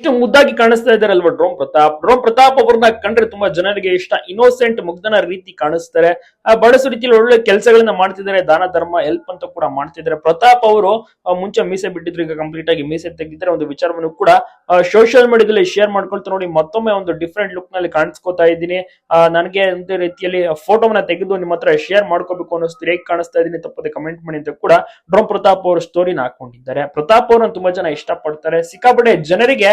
ಇಷ್ಟು ಮುದ್ದಾಗಿ ಕಾಣಿಸ್ತಾ ಇದಾರಲ್ವಾ ಡ್ರೋಮ್ ಪ್ರತಾಪ್? ಡ್ರೋಮ್ ಪ್ರತಾಪ್ ಅವ್ರನ್ನ ಕಂಡ್ರೆ ತುಂಬಾ ಜನರಿಗೆ ಇಷ್ಟ. ಇನ್ನೋಸೆಂಟ್ ಮುಗ್ಧನ ರೀತಿ ಕಾಣಿಸ್ತಾರೆ. ಬಡಸು ರೀತಿಯಲ್ಲಿ ಒಳ್ಳೆ ಕೆಲಸಗಳನ್ನ ಮಾಡ್ತಿದ್ದಾರೆ. ದಾನ, ಧರ್ಮ ಹೆಲ್ಪ್ ಅಂತ ಕೂಡ ಮಾಡ್ತಿದ್ದಾರೆ. ಪ್ರತಾಪ್ ಅವರು ಮುಂಚೆ ಮೀಸೆ ಬಿಟ್ಟಿದ್ರು, ಈಗ ಕಂಪ್ಲೀಟ್ ಆಗಿ ಮೀಸೆ ತೆಗೆದಿದ್ದಾರೆ. ಒಂದು ವಿಚಾರವನ್ನು ಕೂಡ ಸೋಷಿಯಲ್ ಮೀಡಿಯಾದಲ್ಲಿ ಶೇರ್ ಮಾಡ್ಕೊಳ್ತಾ ನೋಡಿ, ಮತ್ತೊಮ್ಮೆ ಒಂದು ಡಿಫ್ರೆಂಟ್ ಲುಕ್ನಲ್ಲಿ ಕಾಣಿಸ್ಕೊತಾ ಇದ್ದೀನಿ. ನನಗೆ ಒಂದು ರೀತಿಯಲ್ಲಿ ಫೋಟೋವನ್ನ ತೆಗೆದು ನಿಮ್ಮ ಹತ್ರ ಶೇರ್ ಮಾಡ್ಕೋಬೇಕು ಅನ್ನೋ ಹೇಗೆ ಕಾಣಿಸ್ತಾ ಇದ್ದೀನಿ ತಪ್ಪದೆ ಕಮೆಂಟ್ ಮಾಡಿ ಅಂತ ಕೂಡ ಡ್ರೋಮ್ ಪ್ರತಾಪ್ ಅವರು ಸ್ಟೋರಿನ ಹಾಕೊಂಡಿದ್ದಾರೆ ಪ್ರತಾಪ್ ಅವರನ್ನು ತುಂಬಾ ಜನ ಇಷ್ಟಪಡ್ತಾರೆ. ಸಿಕ್ಕಾಪಟ್ಟೆ ಜನರಿಗೆ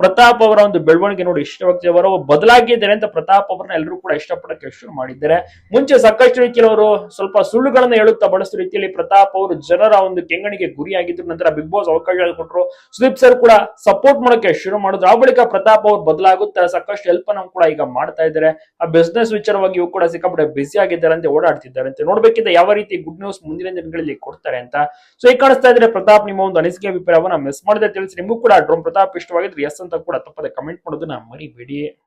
ಪ್ರತಾಪ್ ಅವರ ಒಂದು ಬೆಳವಣಿಗೆ ನೋಡಿ ಇಷ್ಟವಾಗ್ತಿದೆ. ಅವರು ಬದಲಾಗಿದ್ದಾರೆ ಅಂತ ಪ್ರತಾಪ್ ಅವರನ್ನ ಎಲ್ಲರೂ ಕೂಡ ಇಷ್ಟಪಡಕ್ಕೆ ಶುರು ಮಾಡಿದ್ದಾರೆ. ಮುಂಚೆ ಸಾಕಷ್ಟು ಕೆಲವರು ಸ್ವಲ್ಪ ಸುಳ್ಳುಗಳನ್ನ ಹೇಳುತ್ತಾ ಬಳಸಿದ ರೀತಿಯಲ್ಲಿ ಪ್ರತಾಪ್ ಅವರು ಜನರ ಒಂದು ಕೆಂಗಣಿಗೆ ಗುರಿಯಾಗಿದ್ರು. ನಂತರ ಬಿಗ್ ಬಾಸ್ ಅವಕಾಶ ಕೊಟ್ಟರು ಸುದೀಪ್ ಸರ್ ಕೂಡ ಸಪೋರ್ಟ್ ಮಾಡೋಕೆ ಶುರು ಮಾಡಿದ್ರು. ಆ ಬಳಿಕ ಪ್ರತಾಪ್ ಅವರು ಬದಲಾಗುತ್ತಾರೆ ಸಾಕಷ್ಟು ಹೆಲ್ಪ್ ಅನ್ನು ಕೂಡ ಈಗ ಮಾಡ್ತಾ ಇದ್ದಾರೆ. ಆ ಬಿಸ್ನೆಸ್ ವಿಚಾರವಾಗಿ ಇವು ಕೂಡ ಸಿಕ್ಕಾಪಟ್ಟೆ ಬಿಸಿ ಆಗಿದ್ದಾರೆ ಅಂತ ಓಡಾಡ್ತಿದ್ದಾರೆ ಅಂತ ನೋಡ್ಬೇಕಿದ್ರೆ ಯಾವ ರೀತಿ ಗುಡ್ ನ್ಯೂಸ್ ಮುಂದಿನ ದಿನಗಳಲ್ಲಿ ಕೊಡ್ತಾರೆ ಅಂತ. ಸೊ ಈಗ ಕಾಣಿಸ್ತಾ ಇದ್ರೆ ಪ್ರತಾಪ್ ನಿಮ್ಮ ಒಂದು ಅನಿಸಿಕೆ ಅಭಿಪ್ರಾಯವನ್ನ ಮಿಸ್ ಮಾಡದೆ. ತಿಳಿಸಿ, ನಿಮಗೂ ಕೂಡ ಡ್ರೋಮ್ ಪ್ರತಾಪ್ ಇಷ್ಟವಾಗಿದ್ರೆ ಎಸ್ ಅಂತ ಕೂಡ ತಪ್ಪದೆ ಕಮೆಂಟ್ ಮಾಡೋದನ್ನ ಮರಿಬೇಡಿ